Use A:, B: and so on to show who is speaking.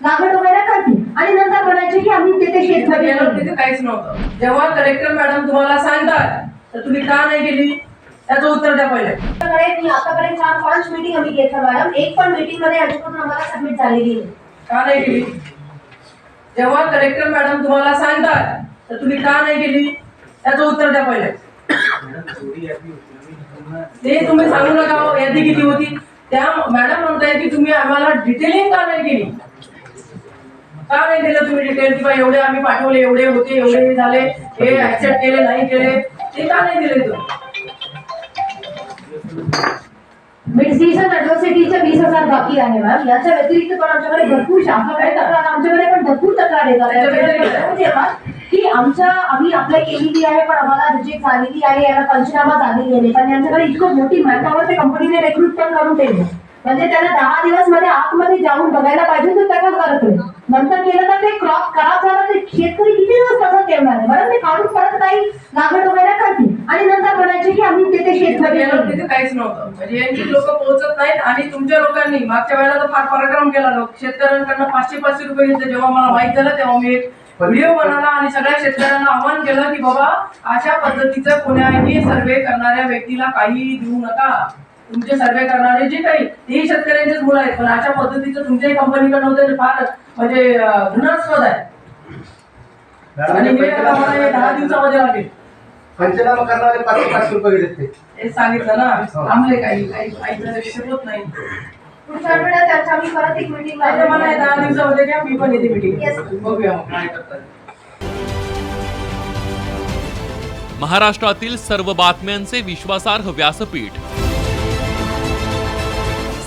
A: लागवड वगैरे करतील. आणि नंतर म्हणायचे की आम्ही तिथे शेतमध्ये
B: गेलं तिथे काहीच नव्हतं. जेव्हा कलेक्टर मॅडम तुम्हाला सांगतात तर तुम्ही का नाही गेली? त्याचं उत्तर द्या पहिले.
A: मी आतापर्यंत चार पाच मीटिंग आम्ही घेतल्या मॅडम एक पण मीटिंगमध्ये याच्याकडून आम्हाला सबमिट झालेली नाही.
B: का नाही गेली? जेव्हा कलेक्टर मॅडम तुम्हाला सांगतात तर तुम्ही का नाही गेली? त्याचं उत्तर द्या पहिले. ते तुम्ही सांगू नका यादी किती होती? त्या मॅडम म्हणताय की तुम्ही आम्हाला डिटेलिंग का नाही केली? का नाही दिलं तुम्ही डिटेल किंवा एवढे आम्ही पाठवले एवढे होते एवढे हे झाले हे ऍक्सेप्ट केले नाही केले ते का नाही दिले तुम्ही?
A: अॅट्रॉसिटीचे वीस हजार बाकी आहे मॅम याच्या व्यतिरिक्त पण आमच्याकडे भरपूर आमच्याकडे पण भरपूर तक्रार येतात की आमच्या आम्ही अप्लाय केलेली आहे पण आम्हाला रिजेक्ट झालेली आहे याला पंचनामा झालेली आहे. पण यांच्याकडे इतकं मोठी मॅनपॉवर ते कंपनीने रिक्रूट पण करून ठेवले. म्हणजे त्यांना दहा दिवसमध्ये आतमध्ये जाऊन बघायला पाहिजे तर त्याला करत नंतर केलं तर ते क्रॉप खराब झालं ते शेतकरी किती दिवस तसं ठेवणार आहे? बरं ते काढून परत काही लागवड वगैरे करतील. आणि नंतर म्हणायचे की आम्ही तिथे शेतमध्ये
B: गेलं तिथे काहीच नव्हतं. म्हणजे यांची लोक पोहोचत नाहीत आणि तुमच्या लोकांनी मागच्या वेळेला तर फार पराक्रम केला लोक. शेतकऱ्यांकडनं पाचशे पाचशे रुपये घेतले. जेव्हा मला माहीत झालं तेव्हा मी एक व्हिडिओ बनवला आणि सगळ्या शेतकऱ्यांना आवाहन केलं की बाबा अशा पद्धतीचं कोण्याही सर्वे करणाऱ्या व्यक्तीला काही देऊ नका. तुमचे सर्वे करणारे जे काही तेही शेतकऱ्यांचेच मुलं आहेत. पण अशा पद्धतीचं तुमच्याही कंपनीकडनं होते फार म्हणजे घृणास्पद आहे. आणि हे आता मला हे दहा दिवसामध्ये लागेल.
C: पंचनामा करणारे पाचशे पाचशे रुपये घेतात ते.
B: हे सांगितलं ना थांबले काही काही काही विषय होत नाही.
A: पुढच्या आठवड्यात त्यांच्या आम्ही परत एक मीटिंग
B: आता मला हे दहा दिवसामध्ये घ्या मी पण येते
A: Yes.
B: मीटिंग बघूया मग. काय करतात
D: महाराष्ट्रातील सर्व बातम्यांचे विश्वासार्ह व्यासपीठ